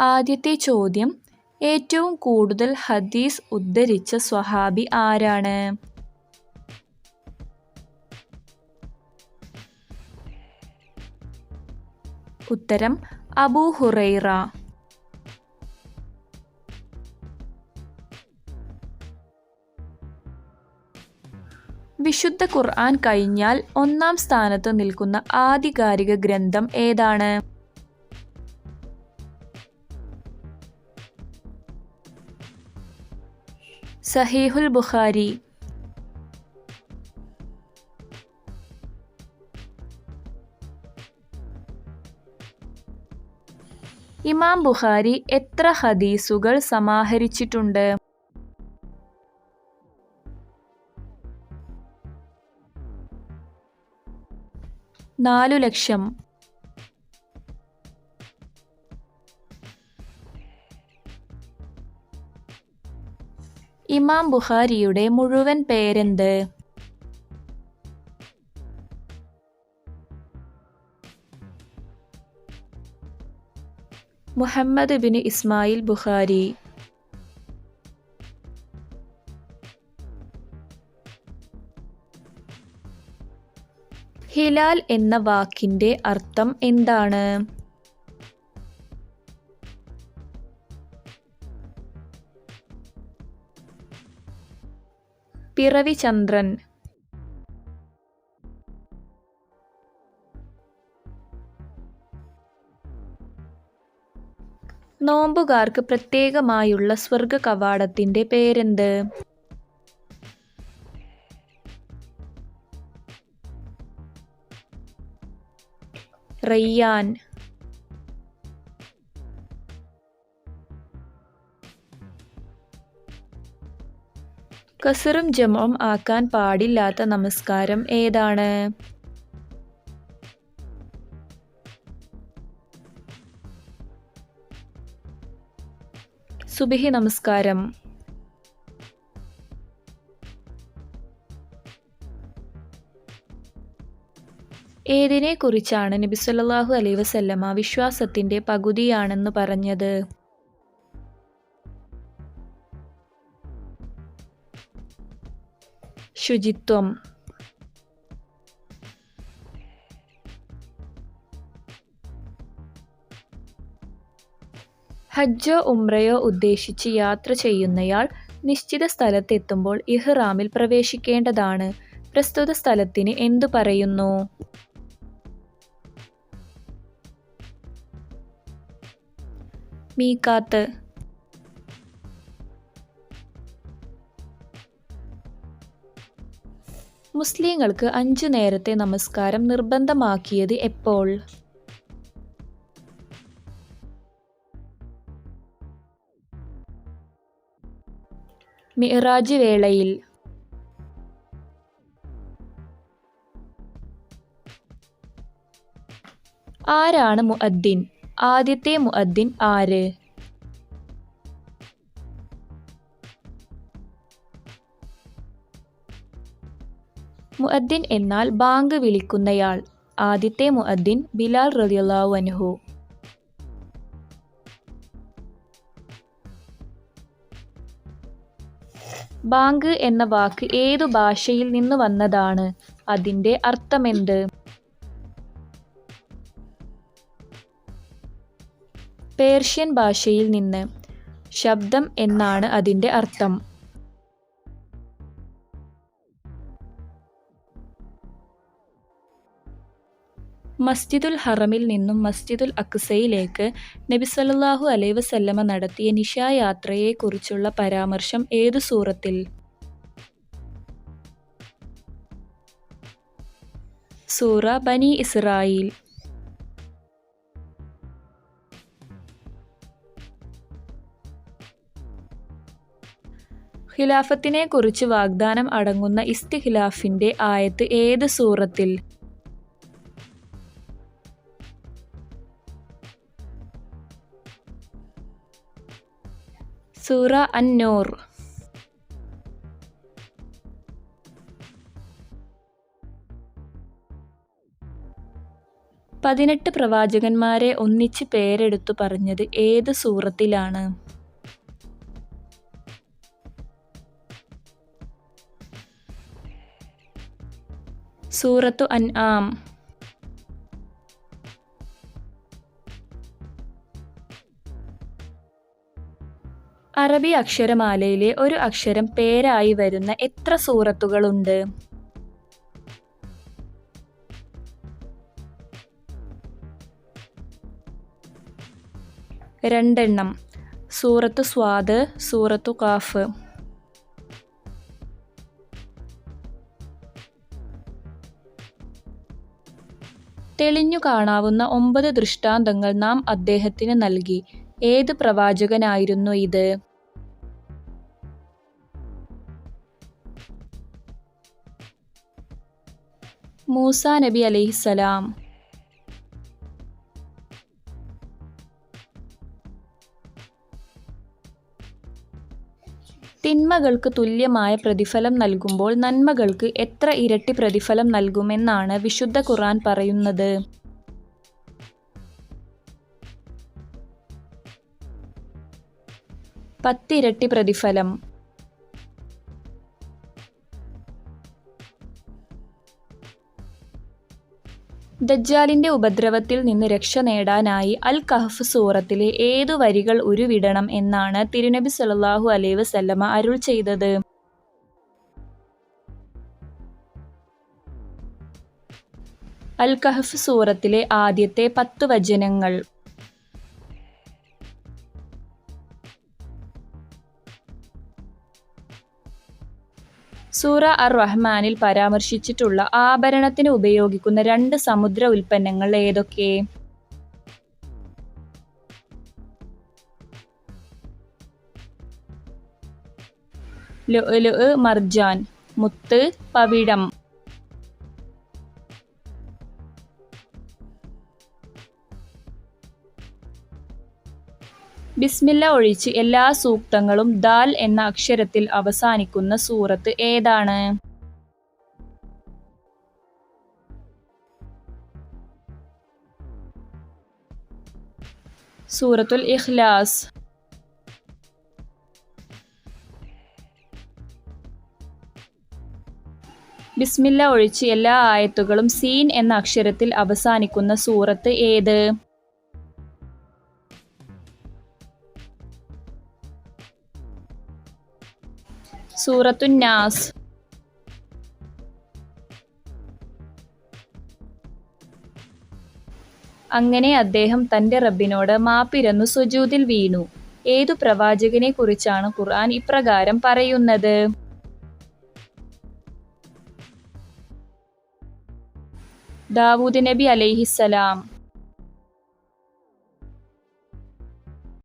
ആദ്യത്തെ ചോദ്യം ഏറ്റവും കൂടുതൽ ഹദീസ് ഉദ്ധരിച്ച സ്വഹാബി ആരാണ്? ഉത്തരം അബൂ ഹുറൈറ. വിശുദ്ധ ഖുർആൻ കഴിഞ്ഞാൽ ഒന്നാം സ്ഥാനത്ത് നിൽക്കുന്ന ആധികാരിക ഗ്രന്ഥം ഏതാണ്? സഹീഹുൽ ബുഖാരി. ഇമാം ബുഖാരി എത്ര ഹദീസുകൾ സമാഹരിച്ചിട്ടുണ്ട്? നാലു ലക്ഷം. ഇമാം ബുഖാരിയുടെ മുഴുവൻ പേരെന്ത്? Muhammad bin Ismail Bukhari. Hilal എന്ന വാക്കിന്റെ അർത്ഥം എന്താണ്? പിറവി ചന്ദ്രൻ നോമ്പുകാർക്ക് പ്രത്യേകമായുള്ള സ്വർഗ കവാടത്തിന്റെ പേരെന്ത്? റയ്യാൻ. കസറും ജമും ആക്കാൻ പാടില്ലാത്ത നമസ്കാരം ഏതാണ്? സുബിഹി നമസ്കാരം. ഏതിനെ കുറിച്ചാണ് നബി സല്ലല്ലാഹു അലൈഹി വസല്ലമ വിശ്വാസത്തിന്റെ പകുതിയാണെന്ന് പറഞ്ഞത്? ശുചിത്വം ഹജ്ജോ ഉംറയോ ഉദ്ദേശിച്ച് യാത്ര ചെയ്യുന്നയാൾ നിശ്ചിത സ്ഥലത്തെത്തുമ്പോൾ ഇഹ്റാമിൽ പ്രവേശിക്കേണ്ടതാണ്. പ്രസ്തുത സ്ഥലത്തിന് എന്തു പറയുന്നു? മീക്കാത്ത്. മുസ്ലിങ്ങൾക്ക് അഞ്ചു നേരത്തെ നമസ്കാരം നിർബന്ധമാക്കിയത് എപ്പോൾ? മിറാജ് വേളയിൽ. ആരാണ് മുഅദ്ദിൻ? ആദ്യത്തെ മുഅദ്ദിൻ ആര്? മുഅദ്ദിൻ എന്നാൽ ബാങ്ക് വിളിക്കുന്നയാൾ. ആദ്യത്തെ മുഅദ്ദിൻ ബിലാൽ റളിയല്ലാഹു അൻഹു. ബാങ്ക് എന്ന വാക്ക് ഏതു ഭാഷയിൽ നിന്ന് വന്നതാണ്? അതിന്റെ അർത്ഥമെന്ത്? പേർഷ്യൻ ഭാഷയിൽ നിന്ന്. ശബ്ദം എന്നാണ് അതിന്റെ അർത്ഥം. മസ്ജിദുൽ ഹറമിൽ നിന്നും മസ്ജിദുൽ അക്സയിലേക്ക് നബി സല്ലല്ലാഹു അലൈഹി വസല്ലമ നടത്തിയ നിശായാത്രയെക്കുറിച്ചുള്ള പരാമർശം ഏതു സൂറത്തിൽ? സൂറ ബനി ഇസ്രായീൽ. ഖിലാഫത്തിനെക്കുറിച്ച് വാഗ്ദാനം അടങ്ങുന്ന ഇസ്തിഖിലാഫിന്റെ ആയത്ത് ഏത് സൂറത്തിൽ? സൂറ അന്നൂർ. പതിനെട്ട് പ്രവാചകന്മാരെ ഒന്നിച്ച് പേരെടുത്തു പറഞ്ഞത് ഏത് സൂറത്തിലാണ്? സൂറത്തു അൻആം. അറബി അക്ഷരമാലയിലെ ഒരു അക്ഷരം പേരായി വരുന്ന എത്ര സൂറത്തുകളുണ്ട്? രണ്ടെണ്ണം. സൂറത്ത് സ്വാദ് സൂറത്തു കാഫ്. തെളിഞ്ഞു കാണാവുന്ന ഒമ്പത് ദൃഷ്ടാന്തങ്ങൾ നാം അദ്ദേഹത്തിന് നൽകി. ഏത് പ്രവാചകനായിരുന്നു ഇത്? മൂസ നബി അലൈഹിസ്സലാം തിന്മകൾക്ക് തുല്യമായ പ്രതിഫലം നൽകുമ്പോൾ നന്മകൾക്ക് എത്ര ഇരട്ടി പ്രതിഫലം നൽകുമെന്നാണ് വിശുദ്ധ ഖുർആൻ പറയുന്നത്. പത്തിരട്ടി പ്രതിഫലം. ദജ്ജാലിന്റെ ഉപദ്രവത്തിൽ നിന്ന് രക്ഷ നേടാനായി അൽ കഹഫ് സൂറത്തിലെ ഏതു വരികൾ ഉരുവിടണം എന്നാണ് തിരുനബി സല്ലല്ലാഹു അലൈ വസല്ലമ അരുൾ ചെയ്തത്. അൽ കഹഫ് സൂറത്തിലെ ആദ്യത്തെ പത്ത് വചനങ്ങൾ. സൂറ അർ റഹ്മാനിൽ പരാമർശിച്ചിട്ടുള്ള ആഭരണത്തിന് ഉപയോഗിക്കുന്ന രണ്ട് സമുദ്ര ഉൽപ്പന്നങ്ങൾ ഏതൊക്കെ? ലുഅ്ലുഅ് മർജാൻ മുത്ത് പവിഴം ബിസ്മില്ല ഒഴിച്ച് എല്ലാ സൂക്തങ്ങളും ദാൽ എന്ന അക്ഷരത്തിൽ അവസാനിക്കുന്ന സൂറത്ത് ഏതാണ്? സൂറത്തുൽ ഇഖ്ലാസ്. ബിസ്മില്ല ഒഴിച്ച് എല്ലാ ആയത്തുകളും സീൻ എന്ന അക്ഷരത്തിൽ അവസാനിക്കുന്ന സൂറത്ത് ഏത്? സൂറത്തുൻ നാസ്. അങ്ങനെ അദ്ദേഹം തന്റെ റബ്ബിനോട് മാപ്പിരന്നു സുജൂതിൽ വീണു. ഏതു പ്രവാചകനെ കുറിച്ചാണ് ഖുർആൻ ഇപ്രകാരം പറയുന്നത്? ദാവൂദ് നബി അലൈഹിസ്സലാം.